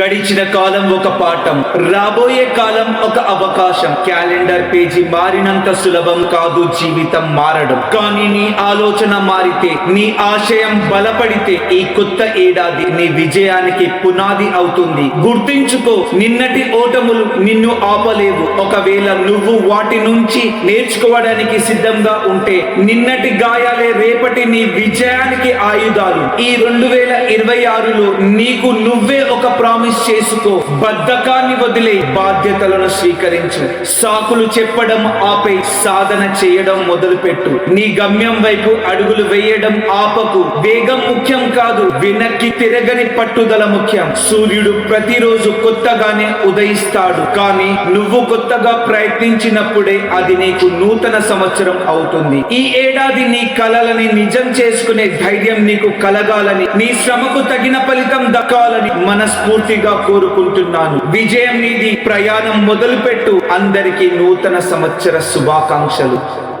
గడిచిన కాలం ఒక పాఠం. రాబోయే కాలం ఒక అవకాశం. క్యాలెండర్ పేజీ మారినంత సులభం కాదు జీవితం మారడం. కానీ నీ ఆలోచన మారితే నీ ఆశయం బలపడితే ఈ కొత్త ఏడాది నీ విజయానికి పునాది అవుతుంది. గుర్తించుకో నిన్నటి ఓటములు నిన్ను ఆపలేవు. ఒకవేళ నువ్వు వాటి నుంచి నేర్చుకోవడానికి సిద్ధంగా ఉంటే నిన్నటి గాయాలే రేపటి నీ విజయానికి ఆయుధాలు. ఈ రెండు వేల ఇరవై ఆరులో నీకు నువ్వే ఒక ప్రామిస్ చేసుకో బద్ధకాన్ని వదిలే బాధ్యతలను స్వీకరించు. సాకులు చెప్పడం ఆపై సాధన చేయడం మొదలుపెట్టు. నీ గమ్యం వైపు అడుగులు వేయడం ఆపకు. వేగం ముఖ్యం కాదు వెనక్కి తిరగని పట్టుదల ముఖ్యం. సూర్యుడు ప్రతిరోజు కొత్తగానే ఉదయిస్తాడు కానీ నువ్వు కొత్తగా ప్రయత్నించినప్పుడే అది నీకు నూతన సంవత్సరం అవుతుంది. ఈ ఏడాది నీ కలలని నిజం చేసుకునే ధైర్యం నీకు కలగాలని నీ శ్రమకు తగిన ఫలితం దక్కాలని మనస్ఫూర్తిగా కోరుకుంటున్నాను. విజయం నీది ప్రయాణం మొదలుపెట్టు. అందరికీ నూతన సంవత్సర శుభాకాంక్షలు.